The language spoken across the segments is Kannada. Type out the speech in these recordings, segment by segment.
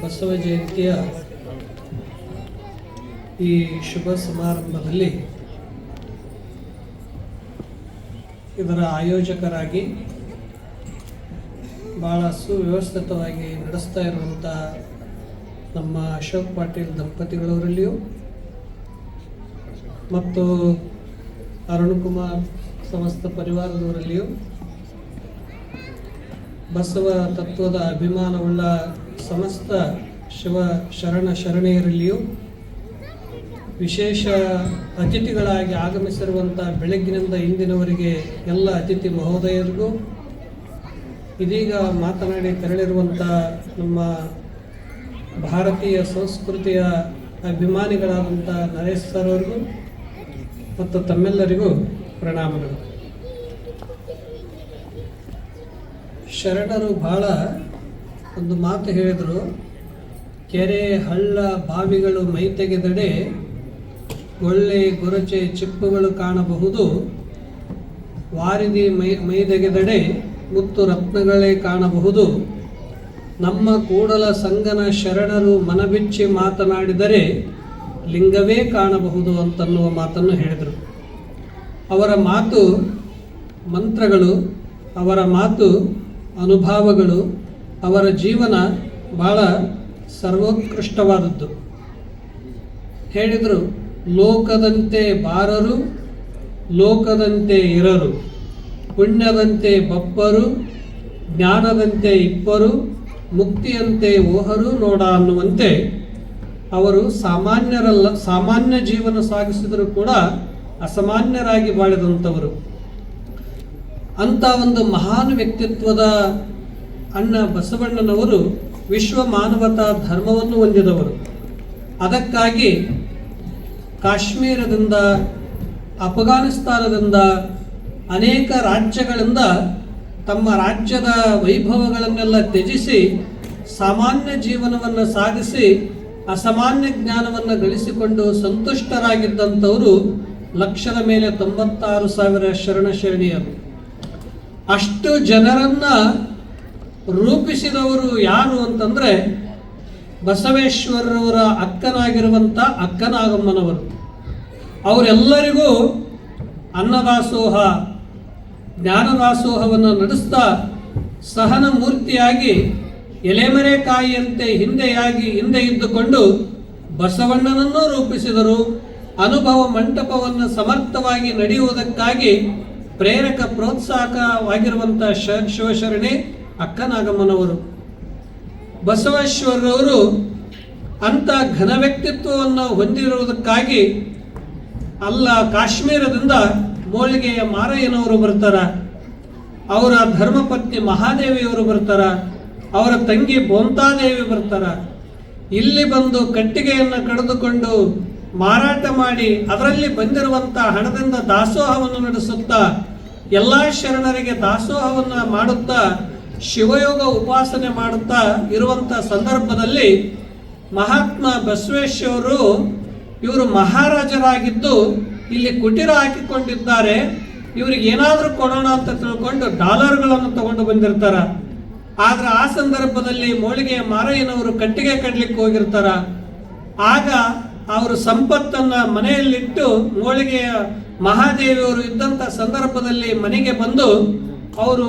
ಬಸವ ಜಯಂತಿಯ ಈ ಶುಭ ಸಮಾರಂಭದಲ್ಲಿ ಇದರ ಆಯೋಜಕರಾಗಿ ಭಾಳ ಸುವ್ಯವಸ್ಥಿತವಾಗಿ ನಡೆಸ್ತಾ ಇರುವಂಥ ನಮ್ಮ ಅಶೋಕ್ ಪಾಟೀಲ್ ದಂಪತಿಗಳವರಲ್ಲಿಯೂ ಮತ್ತು ಅರುಣ್ ಕುಮಾರ್ ಸಮಸ್ತ ಪರಿವಾರದವರಲ್ಲಿಯೂ ಬಸವ ತತ್ವದ ಅಭಿಮಾನವುಳ್ಳ ಸಮಸ್ತ ಶಿವ ಶರಣ ಶರಣೆಯರಲ್ಲಿಯೂ ವಿಶೇಷ ಅತಿಥಿಗಳಾಗಿ ಆಗಮಿಸಿರುವಂಥ ಬೆಳಗ್ಗಿನಿಂದ ಇಂದಿನವರೆಗೆ ಎಲ್ಲ ಅತಿಥಿ ಮಹೋದಯರಿಗೂ ಇದೀಗ ಮಾತನಾಡಿ ತೆರಳಿರುವಂಥ ನಮ್ಮ ಭಾರತೀಯ ಸಂಸ್ಕೃತಿಯ ಅಭಿಮಾನಿಗಳಾದಂಥ ನರೇಶ್ ಸರ್ ಅವರಿಗೂ ಮತ್ತು ತಮ್ಮೆಲ್ಲರಿಗೂ ಪ್ರಣಾಮಗಳು. ಶರಣರು ಬಹಳ ಒಂದು ಮಾತು ಹೇಳಿದರು, ಕೆರೆ, ಹಳ್ಳ, ಬಾವಿಗಳು, ಮೈ ತೆಗೆದಡೆ ಒಳ್ಳೆ ಗೊರಚೆ ಚಿಪ್ಪುಗಳು ಕಾಣಬಹುದು. ವಾರಿದಿ ಮೈ ಮೈದೆಗೆದಡೆ ಮುತ್ತು ರತ್ನಗಳೇ ಕಾಣಬಹುದು. ನಮ್ಮ ಕೂಡಲ ಸಂಗನ ಶರಣರು ಮನಬಿಚ್ಚಿ ಮಾತನಾಡಿದರೆ ಲಿಂಗವೇ ಕಾಣಬಹುದು ಅಂತನ್ನುವ ಮಾತನ್ನು ಹೇಳಿದರು. ಅವರ ಮಾತು ಮಂತ್ರಗಳು, ಅವರ ಮಾತು ಅನುಭವಗಳು ಅವರ ಜೀವನ ಬಹಳ ಸರ್ವೋತ್ಕೃಷ್ಟವಾದದ್ದು. ಹೇಳಿದರು, ಲೋಕದಂತೆ ಬಾರರು, ಲೋಕದಂತೆ ಇರರು. ಪುಣ್ಯದಂತೆ ಬಪ್ಪರು, ಜ್ಞಾನದಂತೆ ಇಪ್ಪರು, ಮುಕ್ತಿಯಂತೆ ಓಹರು ನೋಡ ಅನ್ನುವಂತೆ ಅವರು ಸಾಮಾನ್ಯರಲ್ಲ, ಸಾಮಾನ್ಯ ಜೀವನ ಸಾಗಿಸಿದರೂ ಕೂಡ ಅಸಾಮಾನ್ಯರಾಗಿ ಬಾಳಿದಂಥವರು. ಅಂಥ ಒಂದು ಮಹಾನ್ ವ್ಯಕ್ತಿತ್ವದ ಅಣ್ಣ ಬಸವಣ್ಣನವರು ವಿಶ್ವ ಮಾನವತಾ ಧರ್ಮವನ್ನು ಹೊಂದಿದವರು. ಅದಕ್ಕಾಗಿ ಕಾಶ್ಮೀರದಿಂದ, ಅಫ್ಘಾನಿಸ್ತಾನದಿಂದ ಅನೇಕ ರಾಜ್ಯಗಳಿಂದ ತಮ್ಮ ರಾಜ್ಯದ ವೈಭವಗಳನ್ನೆಲ್ಲ ತ್ಯಜಿಸಿ, ಸಾಮಾನ್ಯ ಜೀವನವನ್ನು ಸಾಧಿಸಿ ಅಸಾಮಾನ್ಯ ಜ್ಞಾನವನ್ನು ಗಳಿಸಿಕೊಂಡು ಸಂತುಷ್ಟರಾಗಿದ್ದಂಥವರು ಲಕ್ಷದ ಮೇಲೆ ತೊಂಬತ್ತಾರು ಸಾವಿರ ಶರಣ ಶರಣಿಯರು. ಅಷ್ಟು ಜನರನ್ನ ರೂಪಿಸಿದವರು ಯಾರು ಅಂತಂದ್ರೆ ಬಸವೇಶ್ವರರವರ ಅಕ್ಕನಾಗಿರುವಂಥ ಅಕ್ಕನಾಗಮ್ಮನವರು. ಅವರೆಲ್ಲರಿಗೂ ಅನ್ನದಾಸೋಹ, ಜ್ಞಾನದಾಸೋಹವನ್ನು ನಡೆಸ್ತಾ ಸಹನ ಮೂರ್ತಿಯಾಗಿ ಎಲೆಮರೆಕಾಯಿಯಂತೆ ಹಿಂದೆಯಾಗಿ ಹಿಂದೆ ಇದ್ದುಕೊಂಡು ಬಸವಣ್ಣನನ್ನೂ ರೂಪಿಸಿದರು. ಅನುಭವ ಮಂಟಪವನ್ನು ಸಮರ್ಥವಾಗಿ ನಡೆಯುವುದಕ್ಕಾಗಿ ಪ್ರೇರಕ ಪ್ರೋತ್ಸಾಹಕವಾಗಿರುವಂಥ ಶ ಶಿವಶರಣೆ ಅಕ್ಕನಾಗಮ್ಮನವರು. ಬಸವೇಶ್ವರರವರು ಅಂಥ ಘನ ವ್ಯಕ್ತಿತ್ವವನ್ನು ಹೊಂದಿರುವುದಕ್ಕಾಗಿ ಅಲ್ಲ, ಕಾಶ್ಮೀರದಿಂದ ಮೋಳಿಗೆಯ ಮಾರಯ್ಯನವರು ಬರ್ತಾರ, ಅವರ ಧರ್ಮಪತ್ನಿ ಮಹಾದೇವಿಯವರು ಬರ್ತಾರ, ಅವರ ತಂಗಿ ಬೋಂತಾದೇವಿ ಬರ್ತಾರ. ಇಲ್ಲಿ ಬಂದು ಕಟ್ಟಿಗೆಯನ್ನು ಕಡಿದುಕೊಂಡು ಮಾರಾಟ ಮಾಡಿ ಅದರಲ್ಲಿ ಬಂದಿರುವಂಥ ಹಣದಿಂದ ದಾಸೋಹವನ್ನು ನಡೆಸುತ್ತಾ ಎಲ್ಲ ಶರಣರಿಗೆ ದಾಸೋಹವನ್ನು ಮಾಡುತ್ತಾ ಶಿವಯೋಗ ಉಪಾಸನೆ ಮಾಡುತ್ತಾ ಇರುವಂಥ ಸಂದರ್ಭದಲ್ಲಿ ಮಹಾತ್ಮ ಬಸವೇಶ್ವರರು ಇವರು ಮಹಾರಾಜರಾಗಿದ್ದು ಇಲ್ಲಿ ಕುಟೀರ ಹಾಕಿಕೊಂಡಿದ್ದಾರೆ. ಇವ್ರಿಗೆ ಏನಾದರೂ ಕೊಡೋಣ ಅಂತ ತಿಳ್ಕೊಂಡು ಡಾಲರ್ಗಳನ್ನು ತಗೊಂಡು ಬಂದಿರ್ತಾರ. ಆದ್ರೆ ಆ ಸಂದರ್ಭದಲ್ಲಿ ಮೋಳಿಗೆಯ ಮಾರಯ್ಯನವರು ಕಟ್ಟಿಗೆ ಕಡ್ಲಿಕ್ಕೆ ಹೋಗಿರ್ತಾರ. ಆಗ ಅವರು ಸಂಪತ್ತನ್ನ ಮನೆಯಲ್ಲಿಟ್ಟು ಮೋಳಿಗೆಯ ಮಹಾದೇವಿಯವರು ಇದ್ದಂಥ ಸಂದರ್ಭದಲ್ಲಿ ಮನೆಗೆ ಬಂದು ಅವರು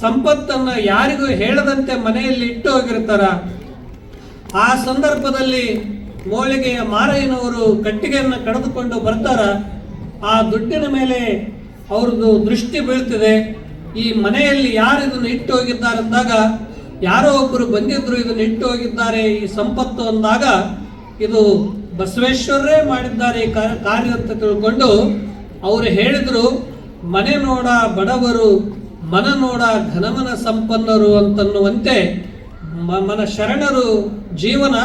ಸಂಪತ್ತನ್ನ ಯಾರಿಗೂ ಹೇಳದಂತೆ ಮನೆಯಲ್ಲಿ ಇಟ್ಟು ಹೋಗಿರ್ತಾರ. ಆ ಸಂದರ್ಭದಲ್ಲಿ ಮೋಳಿಗೆಯ ಮಾರಯ್ಯನವರು ಕಟ್ಟಿಗೆಯನ್ನು ಕಳೆದುಕೊಂಡು ಬರ್ತಾರ. ಆ ದುಡ್ಡಿನ ಮೇಲೆ ಅವ್ರದ್ದು ದೃಷ್ಟಿ ಬೀಳ್ತಿದೆ. ಈ ಮನೆಯಲ್ಲಿ ಯಾರು ಇದನ್ನು ಇಟ್ಟು ಹೋಗಿದ್ದಾರೆ ಅಂದಾಗ, ಯಾರೋ ಒಬ್ಬರು ಬಂದಿದ್ರು ಇದನ್ನು ಇಟ್ಟು ಹೋಗಿದ್ದಾರೆ ಈ ಸಂಪತ್ತು ಅಂದಾಗ, ಇದು ಬಸವೇಶ್ವರರೇ ಮಾಡಿದ್ದಾರೆ ಈ ಕಾರ್ಯ ಅಂತ ತಿಳ್ಕೊಂಡು ಅವರು ಹೇಳಿದರು, ಮನೆ ನೋಡ ಬಡವರು, ಮನ ನೋಡ ಘನಮನ ಸಂಪನ್ನರು ಅಂತನ್ನುವಂತೆ ಮನ ಶರಣರು ಜೀವನ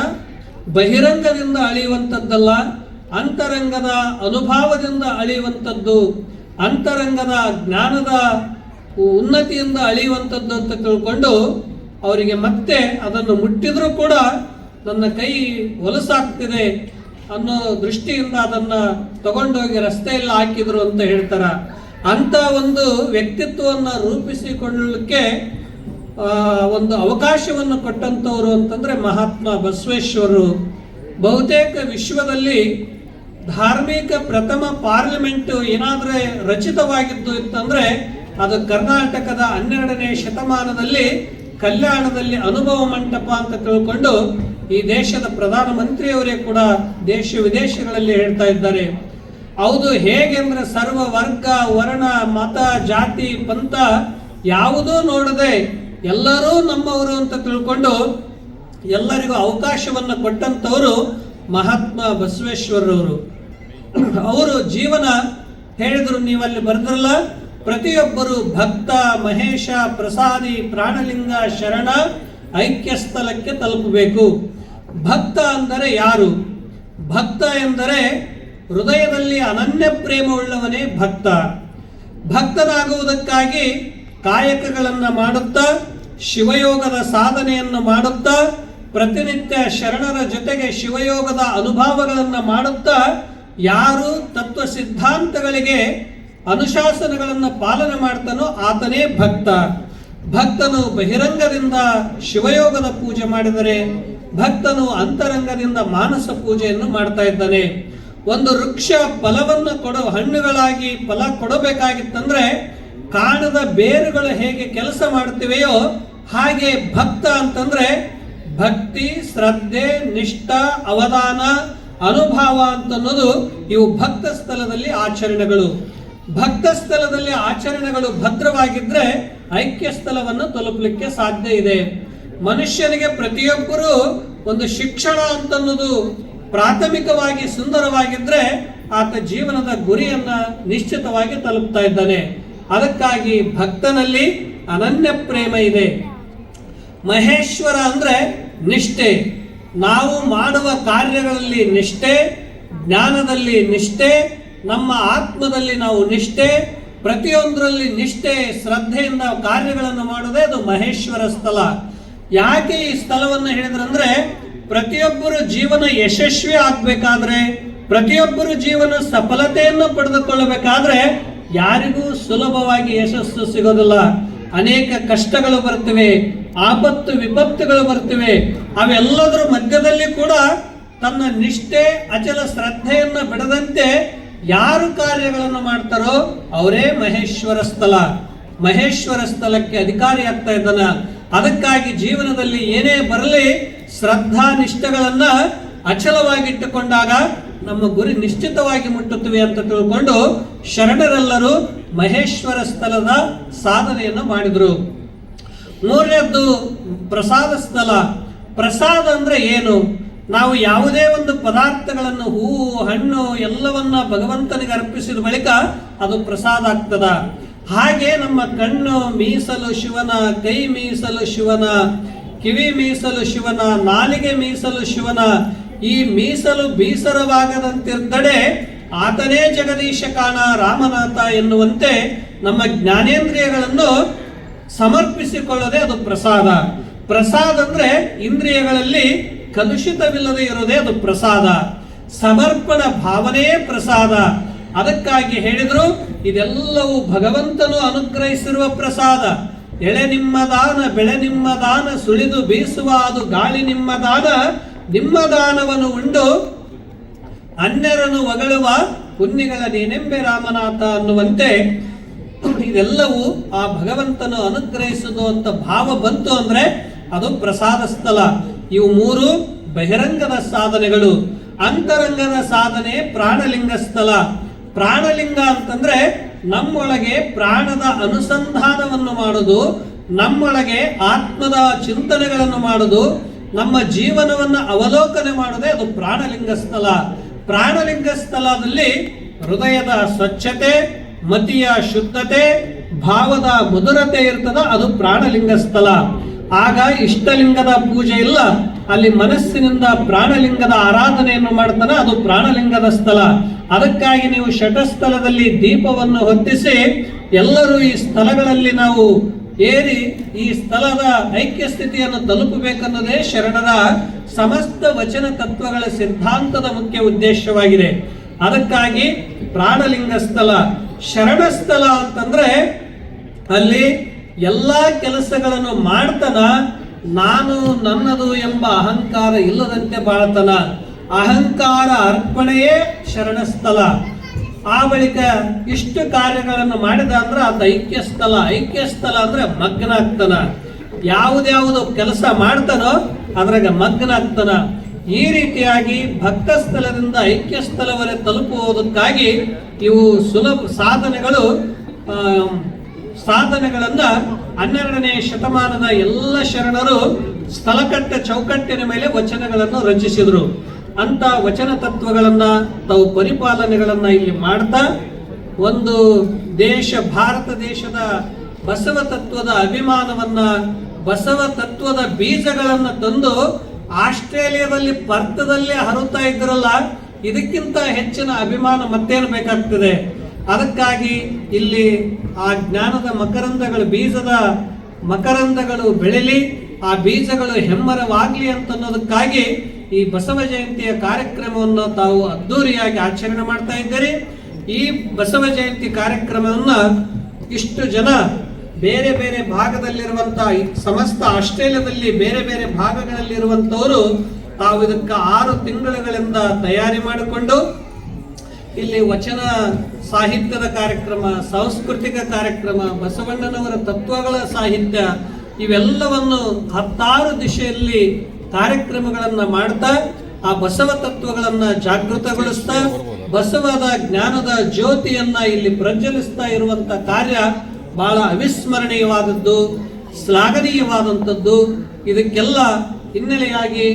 ಬಹಿರಂಗದಿಂದ ಅಳಿಯುವಂಥದ್ದಲ್ಲ ಅಂತರಂಗದ ಅನುಭವದಿಂದ ಅಳಿಯುವಂಥದ್ದು ಅಂತರಂಗದ ಜ್ಞಾನದ ಉನ್ನತಿಯಿಂದ ಅಳಿಯುವಂಥದ್ದು ಅಂತ ತಿಳ್ಕೊಂಡು ಅವರಿಗೆ ಮತ್ತೆ ಅದನ್ನು ಮುಟ್ಟಿದರೂ ಕೂಡ ನನ್ನ ಕೈ ಹೊಲಸಾಗ್ತಿದೆ. ಅನ್ನೋ ದೃಷ್ಟಿಯಿಂದ ಅದನ್ನ ತಗೊಂಡೋಗಿ ರಸ್ತೆಯಲ್ಲಿ ಹಾಕಿದ್ರು ಅಂತ ಹೇಳ್ತಾರ. ಅಂತ ಒಂದು ವ್ಯಕ್ತಿತ್ವವನ್ನು ರೂಪಿಸಿಕೊಳ್ಳಲಿಕ್ಕೆ ಒಂದು ಅವಕಾಶವನ್ನು ಕೊಟ್ಟಂಥವ್ರು ಅಂತಂದ್ರೆ ಮಹಾತ್ಮ ಬಸವೇಶ್ವರರು ಬಹುತೇಕ ವಿಶ್ವದಲ್ಲಿ ಧಾರ್ಮಿಕ ಪ್ರಥಮ ಪಾರ್ಲಿಮೆಂಟು ಏನಾದ್ರೆ ರಚಿತವಾಗಿದ್ದು ಇತ್ತಂದರೆ ಅದು ಕರ್ನಾಟಕದ ಹನ್ನೆರಡನೇ ಶತಮಾನದಲ್ಲಿ ಕಲ್ಯಾಣದಲ್ಲಿ ಅನುಭವ ಮಂಟಪ ಅಂತ ತಿಳ್ಕೊಂಡು ಈ ದೇಶದ ಪ್ರಧಾನಮಂತ್ರಿಯವರೇ ಕೂಡ ದೇಶ ವಿದೇಶಗಳಲ್ಲಿ ಹೇಳ್ತಾ ಇದ್ದಾರೆ. ಹೌದು ಹೇಗೆಂದ್ರೆ ಸರ್ವ ವರ್ಗ, ವರ್ಣ, ಮತ, ಜಾತಿ, ಪಂಥ ಯಾವುದೂ ನೋಡದೆ ಎಲ್ಲರೂ ನಮ್ಮವರು ಅಂತ ತಿಳ್ಕೊಂಡು ಎಲ್ಲರಿಗೂ ಅವಕಾಶವನ್ನು ಕೊಟ್ಟಂತವರು ಮಹಾತ್ಮ ಬಸವೇಶ್ವರರವರು. ಅವರು ಜೀವನ ಹೇಳಿದ್ರು, ನೀವಲ್ಲಿ ಬರೆದ್ರಲ್ಲ? ಪ್ರತಿಯೊಬ್ಬರು ಭಕ್ತ, ಮಹೇಶ, ಪ್ರಸಾದಿ, ಪ್ರಾಣಲಿಂಗ, ಶರಣ ಐಕ್ಯ ಸ್ಥಳಕ್ಕೆ ತಲುಪಬೇಕು. ಭಕ್ತ ಅಂದರೆ ಯಾರು? ಭಕ್ತ ಎಂದರೆ ಹೃದಯದಲ್ಲಿ ಅನನ್ಯ ಪ್ರೇಮವುಳ್ಳವನೇ ಭಕ್ತ. ಭಕ್ತನಾಗುವುದಕ್ಕಾಗಿ ಕಾಯಕಗಳನ್ನು ಮಾಡುತ್ತಾ, ಶಿವಯೋಗದ ಸಾಧನೆಯನ್ನು ಮಾಡುತ್ತಾ, ಪ್ರತಿನಿತ್ಯ ಶರಣರ ಜೊತೆಗೆ ಶಿವಯೋಗದ ಅನುಭವಗಳನ್ನು ಮಾಡುತ್ತಾ ಯಾರು ತತ್ವ ಸಿದ್ಧಾಂತಗಳಿಗೆ ಅನುಶಾಸನಗಳನ್ನು ಪಾಲನೆ ಮಾಡ್ತಾನೋ ಆತನೇ ಭಕ್ತ. ಭಕ್ತನು ಬಹಿರಂಗದಿಂದ ಶಿವಯೋಗದ ಪೂಜೆ ಮಾಡಿದರೆ ಭಕ್ತನು ಅಂತರಂಗದಿಂದ ಮಾನಸ ಪೂಜೆಯನ್ನು ಮಾಡ್ತಾ ಇದ್ದಾನೆ. ಒಂದು ವೃಕ್ಷ ಫಲವನ್ನು ಕೊಡೋ ಹಣ್ಣುಗಳಾಗಿ ಫಲ ಕೊಡಬೇಕಾಗಿತ್ತಂದ್ರೆ ಕಾಣದ ಬೇರುಗಳು ಹೇಗೆ ಕೆಲಸ ಮಾಡ್ತಿವೆಯೋ ಹಾಗೆ ಭಕ್ತ ಅಂತಂದ್ರೆ ಭಕ್ತಿ, ಶ್ರದ್ಧೆ, ನಿಷ್ಠ, ಅವಧಾನ, ಅನುಭವ ಅಂತನ್ನೋದು ಇವು ಭಕ್ತ ಸ್ಥಳದಲ್ಲಿ ಆಚರಣೆಗಳು. ಭಕ್ತ ಸ್ಥಳದಲ್ಲಿ ಆಚರಣೆಗಳು ಭದ್ರವಾಗಿದ್ರೆ ಐಕ್ಯ ಸ್ಥಳವನ್ನು ತಲುಪಲಿಕ್ಕೆ ಸಾಧ್ಯ ಇದೆ. ಮನುಷ್ಯನಿಗೆ ಪ್ರತಿಯೊಬ್ಬರು ಒಂದು ಶಿಕ್ಷಣ ಅಂತನ್ನೋದು ಪ್ರಾಥಮಿಕವಾಗಿ ಸುಂದರವಾಗಿದ್ರೆ ಆತ ಜೀವನದ ಗುರಿಯನ್ನ ನಿಶ್ಚಿತವಾಗಿ ತಲುಪ್ತಾ ಇದ್ದಾನೆ. ಅದಕ್ಕಾಗಿ ಭಕ್ತನಲ್ಲಿ ಅನನ್ಯ ಪ್ರೇಮ ಇದೆ. ಮಹೇಶ್ವರ ಅಂದ್ರೆ ನಿಷ್ಠೆ. ನಾವು ಮಾಡುವ ಕಾರ್ಯಗಳಲ್ಲಿ ನಿಷ್ಠೆ, ಜ್ಞಾನದಲ್ಲಿ ನಿಷ್ಠೆ, ನಮ್ಮ ಆತ್ಮದಲ್ಲಿ ನಾವು ನಿಷ್ಠೆ, ಪ್ರತಿಯೊಂದರಲ್ಲಿ ನಿಷ್ಠೆ, ಶ್ರದ್ಧೆಯಿಂದ ಕಾರ್ಯಗಳನ್ನು ಮಾಡೋದೇ ಅದು ಮಹೇಶ್ವರ ಸ್ಥಳ. ಯಾಕೆ ಈ ಸ್ಥಳವನ್ನು ಹೇಳಿದ್ರಂದ್ರೆ ಪ್ರತಿಯೊಬ್ಬರು ಜೀವನ ಯಶಸ್ವಿ ಆಗ್ಬೇಕಾದ್ರೆ, ಪ್ರತಿಯೊಬ್ಬರು ಜೀವನ ಸಫಲತೆಯನ್ನು ಪಡೆದುಕೊಳ್ಳಬೇಕಾದ್ರೆ ಯಾರಿಗೂ ಸುಲಭವಾಗಿ ಯಶಸ್ಸು ಸಿಗೋದಿಲ್ಲ. ಅನೇಕ ಕಷ್ಟಗಳು ಬರ್ತವೆ ಆಪತ್ತು, ವಿಪತ್ತುಗಳು ಬರ್ತವೆ ಅವೆಲ್ಲದರ ಮಧ್ಯದಲ್ಲಿ ಕೂಡ ತನ್ನ ನಿಷ್ಠೆ, ಅಚಲ ಶ್ರದ್ಧೆಯನ್ನು ಬಿಡದಂತೆ ಯಾರು ಕಾರ್ಯಗಳನ್ನು ಮಾಡ್ತಾರೋ ಅವರೇ ಮಹೇಶ್ವರ ಸ್ಥಳ. ಮಹೇಶ್ವರ ಸ್ಥಳಕ್ಕೆ ಅಧಿಕಾರಿ ಆಗ್ತಾ ಇದ್ದಾನ. ಅದಕ್ಕಾಗಿ ಜೀವನದಲ್ಲಿ ಏನೇ ಬರಲಿ ಶ್ರದ್ಧಾ ನಿಷ್ಠೆಗಳನ್ನ ಅಚಲವಾಗಿಟ್ಟುಕೊಂಡಾಗ ನಮ್ಮ ಗುರಿ ನಿಶ್ಚಿತವಾಗಿ ಮುಟ್ಟುತ್ತವೆ ಅಂತ ತಿಳ್ಕೊಂಡು ಶರಣರೆಲ್ಲರೂ ಮಹೇಶ್ವರ ಸ್ಥಳದ ಸಾಧನೆಯನ್ನು ಮಾಡಿದ್ರು. ಮೂರನೇದ್ದು ಪ್ರಸಾದ ಸ್ಥಳ. ಪ್ರಸಾದ ಅಂದ್ರೆ ಏನು? ನಾವು ಯಾವುದೇ ಒಂದು ಪದಾರ್ಥಗಳನ್ನು ಹೂವು, ಹಣ್ಣು ಎಲ್ಲವನ್ನ ಭಗವಂತನಿಗೆ ಅರ್ಪಿಸಿದ ಬಳಿಕ ಅದು ಪ್ರಸಾದ ಆಗ್ತದ. ಹಾಗೆ ನಮ್ಮ ಕಣ್ಣು ಮೀಸಲು ಶಿವನ, ಕೈ ಮೀಸಲು ಶಿವನ, ಕಿವಿ ಮೀಸಲು ಶಿವನ, ನಾಲಿಗೆ ಮೀಸಲು ಶಿವನ, ಈ ಮೀಸಲು ಬೀಸರವಾಗದಂತಿದ್ದಡೆ ಆತನೇ ಜಗದೀಶ ಕಾಣ, ರಾಮನಾಥ ಎನ್ನುವಂತೆ ನಮ್ಮ ಜ್ಞಾನೇಂದ್ರಿಯಗಳನ್ನು ಸಮರ್ಪಿಸಿಕೊಳ್ಳದೆ ಅದು ಪ್ರಸಾದ. ಪ್ರಸಾದ ಅಂದ್ರೆ ಇಂದ್ರಿಯಗಳಲ್ಲಿ ಕಲುಷಿತವಿಲ್ಲದೆ ಇರೋದೇ ಅದು ಪ್ರಸಾದ. ಸಮರ್ಪಣ ಭಾವನೆಯೇ ಪ್ರಸಾದ. ಅದಕ್ಕಾಗಿ ಹೇಳಿದರು, ಇದೆಲ್ಲವೂ ಭಗವಂತನು ಅನುಗ್ರಹಿಸಿರುವ ಪ್ರಸಾದ. ಎಳೆ ನಿಮ್ಮ ದಾನ, ಬೆಳೆ ನಿಮ್ಮ ದಾನ, ಸುಳಿದು ಬೀಸುವ ಅದು ಗಾಳಿ ನಿಮ್ಮ ದಾನ. ನಿಮ್ಮ ದಾನವನ್ನು ಉಂಡು, ಅನ್ಯರನ್ನು ಒಗಳುವ ಪುಣ್ಯಗಳ ನೀನೆಂಬೆ ರಾಮನಾಥ ಅನ್ನುವಂತೆ ಇದೆಲ್ಲವೂ ಆ ಭಗವಂತನು ಅನುಗ್ರಹಿಸುವುದು ಅಂತ ಭಾವ ಬಂತು ಅಂದ್ರೆ ಅದು ಪ್ರಸಾದ ಸ್ಥಳ. ಇವು ಮೂರು ಬಹಿರಂಗದ ಸಾಧನೆಗಳು. ಅಂತರಂಗದ ಸಾಧನೆ ಪ್ರಾಣಲಿಂಗ ಸ್ಥಳ. ಪ್ರಾಣಲಿಂಗ ಅಂತಂದ್ರೆ ನಮ್ಮೊಳಗೆ ಪ್ರಾಣದ ಅನುಸಂಧಾನವನ್ನು ಮಾಡೋದು, ನಮ್ಮೊಳಗೆ ಆತ್ಮದ ಚಿಂತನೆಗಳನ್ನು ಮಾಡುವುದು ನಮ್ಮ ಜೀವನವನ್ನು ಅವಲೋಕನೆ ಮಾಡೋದೇ ಅದು ಪ್ರಾಣಲಿಂಗ ಸ್ಥಳ. ಪ್ರಾಣಲಿಂಗ ಸ್ಥಳದಲ್ಲಿ ಹೃದಯದ ಸ್ವಚ್ಛತೆ, ಮತಿಯ ಶುದ್ಧತೆ, ಭಾವದ ಮಧುರತೆ ಇರ್ತದ, ಅದು ಪ್ರಾಣಲಿಂಗ ಸ್ಥಳ. ಆಗ ಇಷ್ಟಲಿಂಗದ ಪೂಜೆ ಇಲ್ಲ. ಅಲ್ಲಿ ಮನಸ್ಸಿನಿಂದ ಪ್ರಾಣಲಿಂಗದ ಆರಾಧನೆಯನ್ನು ಮಾಡ್ತಾನೆ, ಅದು ಪ್ರಾಣಲಿಂಗದ ಸ್ಥಳ. ಅದಕ್ಕಾಗಿ ನೀವು ಶಟಸ್ಥಲದಲ್ಲಿ ದೀಪವನ್ನು ಹೊತ್ತಿಸಿ, ಎಲ್ಲರೂ ಈ ಸ್ಥಳಗಳಲ್ಲಿ ನಾವು ಏರಿ ಈ ಸ್ಥಳದ ಐಕ್ಯ ಸ್ಥಿತಿಯನ್ನು ತಲುಪಬೇಕನ್ನೋದೇ ಶರಣರ ಸಮಸ್ತ ವಚನ ತತ್ವಗಳ ಸಿದ್ಧಾಂತದ ಮುಖ್ಯ ಉದ್ದೇಶವಾಗಿದೆ. ಅದಕ್ಕಾಗಿ ಪ್ರಾಣಲಿಂಗ ಸ್ಥಳ ಶರಣ ಸ್ಥಳ ಅಂತಂದ್ರೆ ಅಲ್ಲಿ ಎಲ್ಲ ಕೆಲಸಗಳನ್ನು ಮಾಡ್ತಾನ ನಾನು ನನ್ನದು ಎಂಬ ಅಹಂಕಾರ ಇಲ್ಲದಂತೆ ಬಾಳ್ತನ. ಅಹಂಕಾರ ಅರ್ಪಣೆಯೇ ಶರಣಸ್ಥಳ ಆ ಬಳಿಕ ಇಷ್ಟು ಕಾರ್ಯಗಳನ್ನು ಮಾಡಿದ ಅಂದ್ರೆ ಅದು ಐಕ್ಯ ಸ್ಥಳ ಐಕ್ಯ ಸ್ಥಳ ಅಂದ್ರೆ ಮಗ್ನ ಆಗ್ತಾನ ಯಾವುದ್ಯಾವುದು ಕೆಲಸ ಮಾಡ್ತಾನೋ ಅದ್ರಾಗ ಮಗ್ನ ಆಗ್ತಾನ ಈ ರೀತಿಯಾಗಿ ಭಕ್ತ ಸ್ಥಳದಿಂದ ಐಕ್ಯ ಸ್ಥಳವರೆ ತಲುಪುವುದಕ್ಕಾಗಿ ಇವು ಸುಲಭ ಸಾಧನೆಗಳು ಸಾಧನೆಗಳನ್ನ ಹನ್ನೆರಡನೇ ಶತಮಾನದ ಎಲ್ಲ ಶರಣರು ಸ್ಥಳಕಟ್ಟ ಚೌಕಟ್ಟಿನ ಮೇಲೆ ವಚನಗಳನ್ನು ರಚಿಸಿದರು. ಅಂತ ವಚನ ತತ್ವಗಳನ್ನ ತಾವು ಪರಿಪಾಲನೆಗಳನ್ನ ಇಲ್ಲಿ ಮಾಡ್ತಾ, ಒಂದು ದೇಶ, ಭಾರತ ದೇಶದ ಬಸವ ತತ್ವದ ಅಭಿಮಾನವನ್ನ, ಬಸವ ತತ್ವದ ಬೀಜಗಳನ್ನ ತಂದು ಆಸ್ಟ್ರೇಲಿಯಾದಲ್ಲಿ ಪರ್ತದಲ್ಲಿ ಹರುತ್ತಾ ಇದ್ರಲ್ಲ, ಇದಕ್ಕಿಂತ ಹೆಚ್ಚಿನ ಅಭಿಮಾನ ಮತ್ತೇನು ಬೇಕಾಗ್ತದೆ? ಅದಕ್ಕಾಗಿ ಇಲ್ಲಿ ಆ ಜ್ಞಾನದ ಮಕರಂದಗಳು, ಬೀಜದ ಮಕರಂದಗಳು ಬೆಳೆಲಿ, ಆ ಬೀಜಗಳು ಹೆಮ್ಮರವಾಗಲಿ ಅಂತ ಅನ್ನೋದಕ್ಕಾಗಿ ಈ ಬಸವ ಜಯಂತಿಯ ಕಾರ್ಯಕ್ರಮವನ್ನು ತಾವು ಅದ್ಧೂರಿಯಾಗಿ ಆಚರಣೆ ಮಾಡ್ತಾ ಇದ್ದೀರಿ. ಈ ಬಸವ ಜಯಂತಿ ಕಾರ್ಯಕ್ರಮವನ್ನು ಇಷ್ಟು ಜನ ಬೇರೆ ಬೇರೆ ಭಾಗದಲ್ಲಿರುವಂತ ಸಮಸ್ತ ಆಸ್ಟ್ರೇಲಿಯಾದಲ್ಲಿ ಬೇರೆ ಬೇರೆ ಭಾಗಗಳಲ್ಲಿರುವಂತವರು ತಾವು ಇದಕ್ಕೆ ಆರು ತಿಂಗಳುಗಳಿಂದ ತಯಾರಿ ಮಾಡಿಕೊಂಡು ಇಲ್ಲಿ ವಚನ ಸಾಹಿತ್ಯದ ಕಾರ್ಯಕ್ರಮ, ಸಾಂಸ್ಕೃತಿಕ ಕಾರ್ಯಕ್ರಮ, ಬಸವಣ್ಣನವರ ತತ್ವಗಳ ಸಾಹಿತ್ಯ, ಇವೆಲ್ಲವನ್ನು ಹತ್ತಾರು ದಿಶೆಯಲ್ಲಿ ಕಾರ್ಯಕ್ರಮಗಳನ್ನು ಮಾಡ್ತಾ, ಆ ಬಸವ ತತ್ವಗಳನ್ನು ಜಾಗೃತಗೊಳಿಸ್ತಾ, ಬಸವದ ಜ್ಞಾನದ ಜ್ಯೋತಿಯನ್ನ ಇಲ್ಲಿ ಪ್ರಜ್ವಲಿಸ್ತಾ ಇರುವಂತ ಕಾರ್ಯ ಬಹಳ ಅವಿಸ್ಮರಣೀಯವಾದದ್ದು, ಶ್ಲಾಘನೀಯವಾದಂಥದ್ದು. ಇದಕ್ಕೆಲ್ಲ ಹಿನ್ನೆಲೆಯಾಗಿ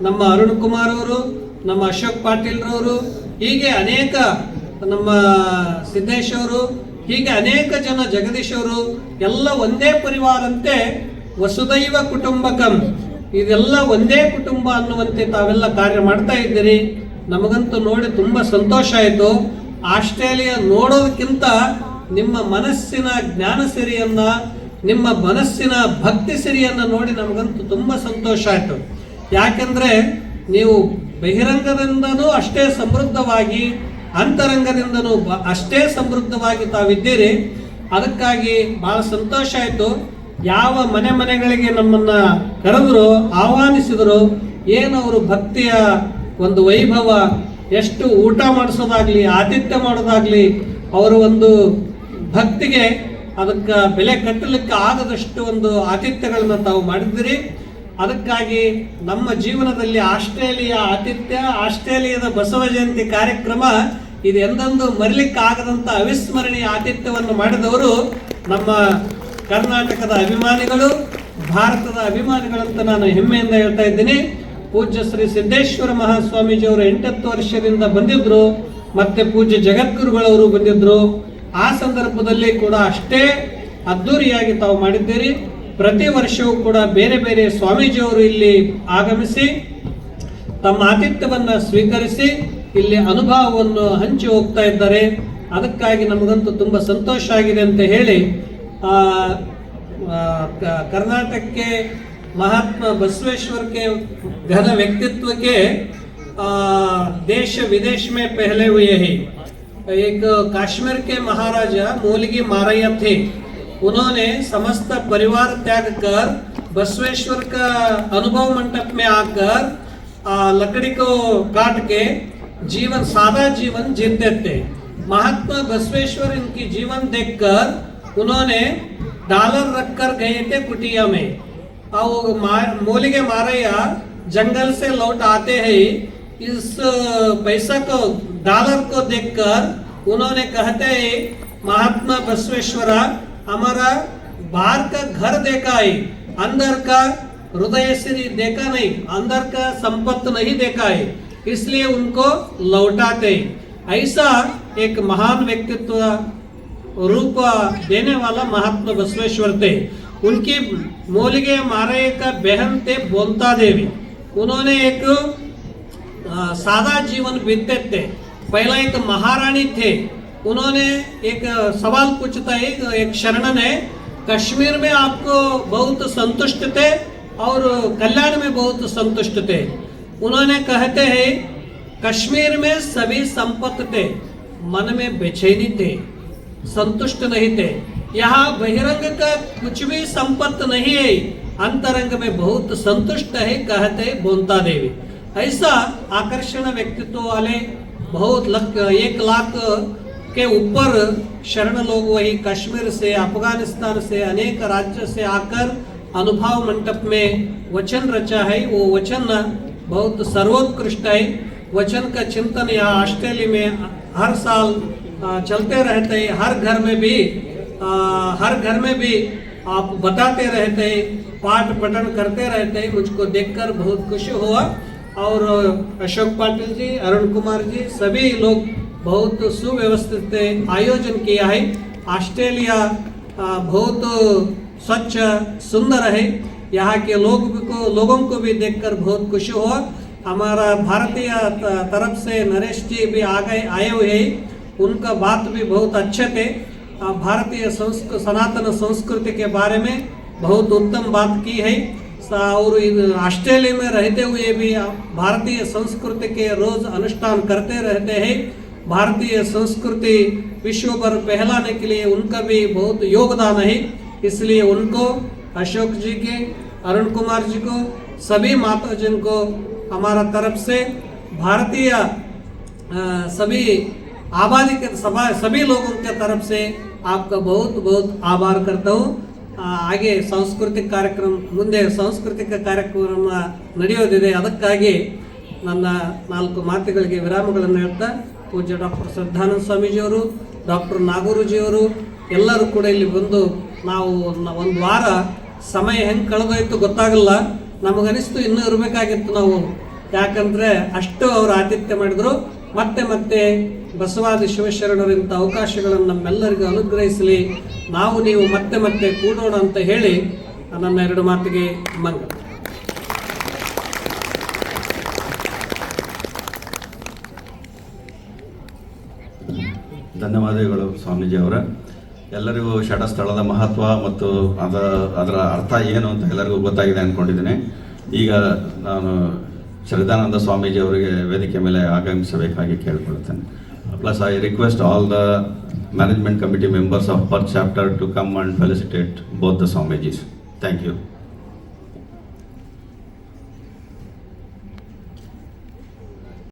ನಮ್ಮ ಅರುಣ್ ಕುಮಾರ್ ಅವರು, ನಮ್ಮ ಅಶೋಕ್ ಪಾಟೀಲ್ ರವರು ಹೀಗೆ ಅನೇಕ ನಮ್ಮ ಸಿದ್ದೇಶ್ ಅವರು, ಹೀಗೆ ಅನೇಕ ಜನ ಜಗದೀಶ್ ಅವರು, ಎಲ್ಲ ಒಂದೇ ಪರಿವಾರಂತೆ ವಸುದೈವ ಕುಟುಂಬಕಂ. ಇದೆಲ್ಲ ಒಂದೇ ಕುಟುಂಬ ಅನ್ನುವಂತೆ ತಾವೆಲ್ಲ ಕಾರ್ಯ ಮಾಡ್ತಾ ಇದ್ದೀರಿ. ನಮಗಂತೂ ನೋಡಿ ತುಂಬ ಸಂತೋಷ ಆಯಿತು. ಆಸ್ಟ್ರೇಲಿಯಾ ನೋಡೋದಕ್ಕಿಂತ ನಿಮ್ಮ ಮನಸ್ಸಿನ ಜ್ಞಾನ ಸಿರಿಯನ್ನು, ನಿಮ್ಮ ಮನಸ್ಸಿನ ಭಕ್ತಿ ಸಿರಿಯನ್ನು ನೋಡಿ ನಮಗಂತೂ ತುಂಬ ಸಂತೋಷ ಆಯಿತು. ಯಾಕೆಂದರೆ ನೀವು ಬಹಿರಂಗದಿಂದನೂ ಅಷ್ಟೇ ಸಮೃದ್ಧವಾಗಿ, ಅಂತರಂಗದಿಂದನೂ ಅಷ್ಟೇ ಸಮೃದ್ಧವಾಗಿ ತಾವಿದ್ದೀರಿ. ಅದಕ್ಕಾಗಿ ಬಹಳ ಸಂತೋಷ ಆಯಿತು. ಯಾವ ಮನೆ ಮನೆಗಳಿಗೆ ನಮ್ಮನ್ನ ಕರೆದ್ರು, ಆಹ್ವಾನಿಸಿದ್ರು, ಏನು ಅವರು ಭಕ್ತಿಯ ಒಂದು ವೈಭವ, ಎಷ್ಟು ಊಟ ಮಾಡಿಸೋದಾಗ್ಲಿ, ಆತಿಥ್ಯ ಮಾಡೋದಾಗ್ಲಿ, ಅವರು ಒಂದು ಭಕ್ತಿಗೆ ಅದಕ್ಕೆ ಬೆಲೆ ಕಟ್ಟಲಿಕ್ಕೆ ಆಗದಷ್ಟು ಒಂದು ಆತಿಥ್ಯಗಳನ್ನ ತಾವು ಮಾಡಿದ್ದೀರಿ. ಅದಕ್ಕಾಗಿ ನಮ್ಮ ಜೀವನದಲ್ಲಿ ಆಸ್ಟ್ರೇಲಿಯಾ ಆತಿಥ್ಯ, ಆಸ್ಟ್ರೇಲಿಯಾದ ಬಸವ ಜಯಂತಿ ಕಾರ್ಯಕ್ರಮ, ಇದು ಎಂದೆಂದು ಮರಿಲಿಕ್ಕಾಗದಂಥ ಅವಿಸ್ಮರಣೀಯ ಆತಿಥ್ಯವನ್ನು ಮಾಡಿದವರು ನಮ್ಮ ಕರ್ನಾಟಕದ ಅಭಿಮಾನಿಗಳು, ಭಾರತದ ಅಭಿಮಾನಿಗಳಂತ ನಾನು ಹೆಮ್ಮೆಯಿಂದ ಹೇಳ್ತಾ ಇದ್ದೀನಿ. ಪೂಜ್ಯ ಶ್ರೀ ಸಿದ್ದೇಶ್ವರ ಮಹಾಸ್ವಾಮೀಜಿ ಅವರು ಎಂಟತ್ತು ವರ್ಷದಿಂದ ಬಂದಿದ್ರು, ಮತ್ತೆ ಪೂಜ್ಯ ಜಗದ್ಗುರುಗಳವರು ಬಂದಿದ್ರು. ಆ ಸಂದರ್ಭದಲ್ಲಿ ಕೂಡ ಅಷ್ಟೇ ಅದ್ದೂರಿಯಾಗಿ ತಾವು ಮಾಡಿದ್ದೀರಿ. ಪ್ರತಿ ವರ್ಷವೂ ಕೂಡ ಬೇರೆ ಬೇರೆ ಸ್ವಾಮೀಜಿಯವರು ಇಲ್ಲಿ ಆಗಮಿಸಿ ತಮ್ಮ ಆತಿಥ್ಯವನ್ನು ಸ್ವೀಕರಿಸಿ ಇಲ್ಲಿ ಅನುಭವವನ್ನು ಹಂಚಿ ಹೋಗ್ತಾ ಇದ್ದಾರೆ. ಅದಕ್ಕಾಗಿ ನಮಗಂತೂ ತುಂಬ ಸಂತೋಷ ಆಗಿದೆ ಅಂತ ಹೇಳಿ ಕರ್ನಾಟಕಕ್ಕೆ ಮಹಾತ್ಮ ಬಸವೇಶ್ವರಕ್ಕೆ ಘನ ವ್ಯಕ್ತಿತ್ವಕ್ಕೆ ದೇಶ ವಿದೇಶ ಮೇ ಪೆಹಲೆ ಹುಯೇ ಹಿ ಏಕ ಕಾಶ್ಮೀರಕ್ಕೆ ಮಹಾರಾಜ ಮೂಲಿಗೆ ಮಾರಯ್ಯ ಥೇ के उन्होंने समस्त परिवार त्याग कर बसवेश्वर का अनुभव मंडप में आकर लकड़ी को काट के जीवन, सादा जीवन जीते थे। महात्मा बसवेश्वर इनकी जीवन देखकर उन्होंने डॉलर रखकर गए थे कुटिया में। और मा- मारे मारैया जंगल से लौट आते हैं इस पैसा को, डॉलर को देखकर उन्होंने कहते हैं, महात्मा बसवेश्वरा हमारा बाहर का घर देखा है, अंदर का हृदय श्री देखा नहीं, अंदर का संपत्ति नहीं देखा है, इसलिए उनको लौटाते ऐसा एक महान व्यक्तित्व रूप देने वाला महात्मा बसवेश्वर थे। उनकी मौलिगे मारे का बहन थे बोलता देवी। उन्होंने एक सादा जीवन बीतते थे। पहला एक महारानी थे। उन्होंने एक सवाल पूछता है एक- शरणन है, कश्मीर में आपको बहुत संतुष्ट थे और कल्याण में बहुत संतुष्ट थे। उन्होंने कहते हैं, कश्मीर में सभी संपत्त थे, मन में बेचैनी थे, संतुष्ट नहीं थे। यहाँ बहिरंग का कुछ भी संपत्त नहीं है, अंतरंग में बहुत संतुष्ट है, कहते बोनता देवी। ऐसा आकर्षण व्यक्तित्व वाले बहुत लक एक लाख के ऊपर शरण लोग वही कश्मीर से अफ़गानिस्तान से अनेक राज्य से आकर अनुभव मंडप में वचन रचा है। वो वचन बहुत सर्वोत्कृष्ट है। वचन का चिंतन यहाँ ऑस्ट्रेलिया में हर साल चलते रहते हैं। हर घर में भी आ, हर घर में भी आप बताते रहते हैं पाठ पठन करते रहते हैं। मुझको देखकर बहुत खुशी हुआ। और अशोक पाटिल जी अरुण कुमार जी सभी लोग बहुत सुव्यवस्थित आयोजन किया है। ऑस्ट्रेलिया बहुत स्वच्छ, सुंदर है। यहाँ के लोग को, लोगों को भी देखकर बहुत खुशी हुआ। हमारा भारतीय तरफ़ से नरेश जी भी आ गए आए हुए हैं। उनका बात भी बहुत अच्छे थे। भारतीय संस्कृ, सनातन संस्कृति के बारे में बहुत उत्तम बात की है। और ऑस्ट्रेलिया में रहते हुए भी भारतीय संस्कृति के रोज अनुष्ठान करते रहते हैं। भारतीय संस्कृति विश्व भर फैलाने के लिए उनका भी बहुत योगदान है इसलिए उनको अशोक जी के अरुण कुमार जी को सभी माता जिन को हमारा तरफ से भारतीय अ, सभी आबादी के सभा सभी लोगों के तरफ से आपका बहुत बहुत आभार करता हूँ ಆ, ಹಾಗೆ ಸಾಂಸ್ಕೃತಿಕ ಕಾರ್ಯಕ್ರಮ ಮುಂದೆ ಸಾಂಸ್ಕೃತಿಕ ಕಾರ್ಯಕ್ರಮ ನಡೆಯೋದಿದೆ ಅದಕ್ಕಾಗಿ ನನ್ನ ನಾಲ್ಕು ಮಾತುಗಳಿಗೆ ವಿರಾಮಗಳನ್ನು ಹೇಳ್ತಾ ಪೂಜ್ಯ ಡಾಕ್ಟರ್ ಶ್ರದ್ಧಾನಂದ ಸ್ವಾಮೀಜಿಯವರು, ಡಾಕ್ಟರ್ ನಾಗೂರುಜಿಯವರು ಎಲ್ಲರೂ ಕೂಡ ಇಲ್ಲಿ ಬಂದು ನಾವು ಒಂದು ವಾರ ಸಮಯ ಹೆಂಗೆ ಕಳೆದೋಯ್ತು ಗೊತ್ತಾಗಲ್ಲ. ನಮಗನಿಸ್ತು ಇನ್ನೂ ಇರಬೇಕಾಗಿತ್ತು ನಾವು. ಯಾಕಂದರೆ ಅಷ್ಟು ಅವರು ಆತಿಥ್ಯ ಮಾಡಿದ್ರು. ಮತ್ತೆ ಮತ್ತೆ ಬಸವಾದಿ ಶಿವಶರಣರಿಂಥ ಅವಕಾಶಗಳನ್ನು ನಮ್ಮೆಲ್ಲರಿಗೂ ಅನುಗ್ರಹಿಸಲಿ. ನಾವು ನೀವು ಮತ್ತೆ ಮತ್ತೆ ಕೂಡೋಣ ಅಂತ ಹೇಳಿ ನನ್ನ ಎರಡು ಮಾತಿಗೆ ಮಂಗ ಧನ್ಯವಾದಗಳು ಸ್ವಾಮೀಜಿ ಅವರ ಎಲ್ಲರಿಗೂ ಷಟಸ್ಥಳದ ಮಹತ್ವ ಮತ್ತು ಅದ, ಅದರ ಅರ್ಥ ಏನು ಅಂತ ಎಲ್ಲರಿಗೂ ಗೊತ್ತಾಗಿದೆ ಅಂದ್ಕೊಂಡಿದ್ದೀನಿ ಈಗ ನಾನು ಶ್ರದ್ಧಾನಂದ ಸ್ವಾಮೀಜಿ ಅವರಿಗೆ ವೇದಿಕೆ ಮೇಲೆ ಆಗಮಿಸಬೇಕಾಗಿ ಕೇಳ್ಕೊಳ್ತೇನೆ. Plus I request all the management committee members of per chapter to come and felicitate both the Swamijis thank you